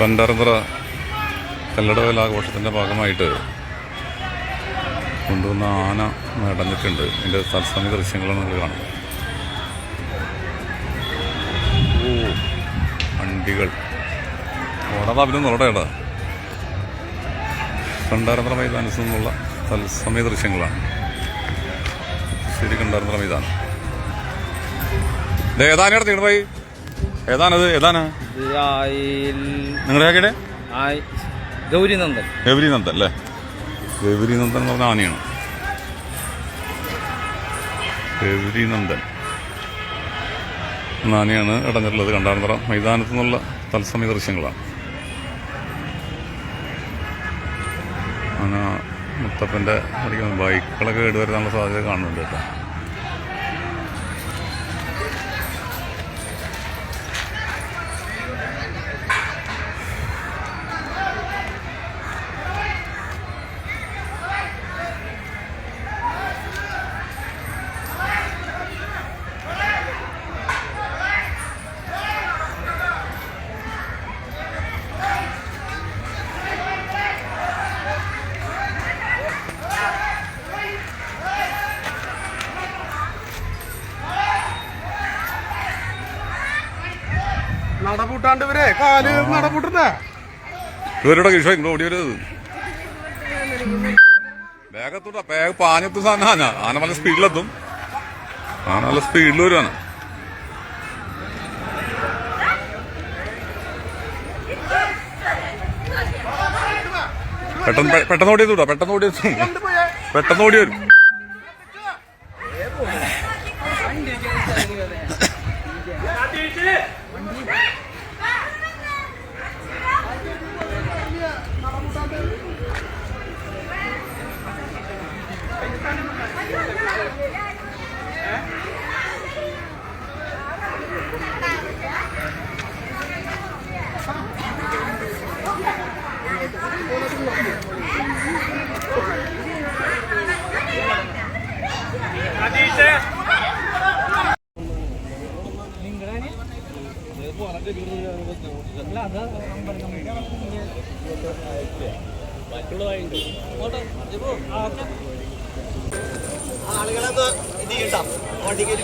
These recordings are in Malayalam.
പണ്ടാർമുറ കല്ലടവേല ആഘോഷത്തിന്റെ ഭാഗമായിട്ട് കൊണ്ടുവന്ന ആന നടന്നിട്ടുണ്ട്. എന്റെ തത്സമയ ദൃശ്യങ്ങളാണ് നിങ്ങൾ കാണുന്നത്. ഓ വണ്ടികൾ. ഓടാ അവനും നോടേടാ കണ്ടാരന്തറ മൈതാനത്തു നിന്നുള്ള തത്സമയ ദൃശ്യങ്ങളാണ്. ശരി കണ്ടാരന്തറ മൈതാനം. ഇത് ഏതാനാണ് പോയി ഏതാണത് ഏതാണ് നിങ്ങളുടെ ആകെയുടെ ഗൗരിനന്ദൻ. ഗൗരിനന്ദൻ അല്ലേ? ഗൗരിനന്ദൻ എന്ന് പറഞ്ഞ ആനയാണ്. ഗൗരിനന്ദൻ. എന്ന ആനയാണ് ഇടഞ്ഞിട്ടുള്ളത് കണ്ടാർന്നറ മൈതാനത്തു നിന്നുള്ള തത്സമയ ദൃശ്യങ്ങളാണ്. ആന മുത്തപ്പന്റെ ബൈക്കുകളൊക്കെ കേടുവരുത്താനുള്ള സാധ്യത കാണുന്നുണ്ട് കേട്ടോ. നടപൂട്ടാണ്ട് ഇവരെ കാൽ നടപൂട്ടുന്നേ. ഇവരുടെ കിഷോ ഇങ്ങോട്ട് ഓടി വരുന്നത് വേഗത്തൂട്ടാ വേഗ പാഞ്ഞെത്തും സാധനം. ആന ആന നല്ല സ്പീഡിലെത്തും. ആന നല്ല സ്പീഡിൽ വരുവാണ്. പെട്ടെന്ന് പെട്ടെന്ന് ഓടിയെത്തൂട്ടാ പെട്ടെന്ന് ഓടിയെത്തും. പെട്ടെന്ന് ഓടി വരും. ആളുകളൊന്ന് ഇത് ചെയ്യട്ടാ വണ്ടിക്ക്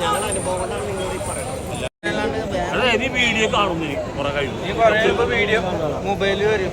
ഞങ്ങളുടെ അനുഭവം കൊണ്ടാണ് നിങ്ങൾ പറയുന്നത്. വീഡിയോ കാണുന്നു കുറെ പറയുമ്പോ വീഡിയോ മൊബൈലിൽ വരും.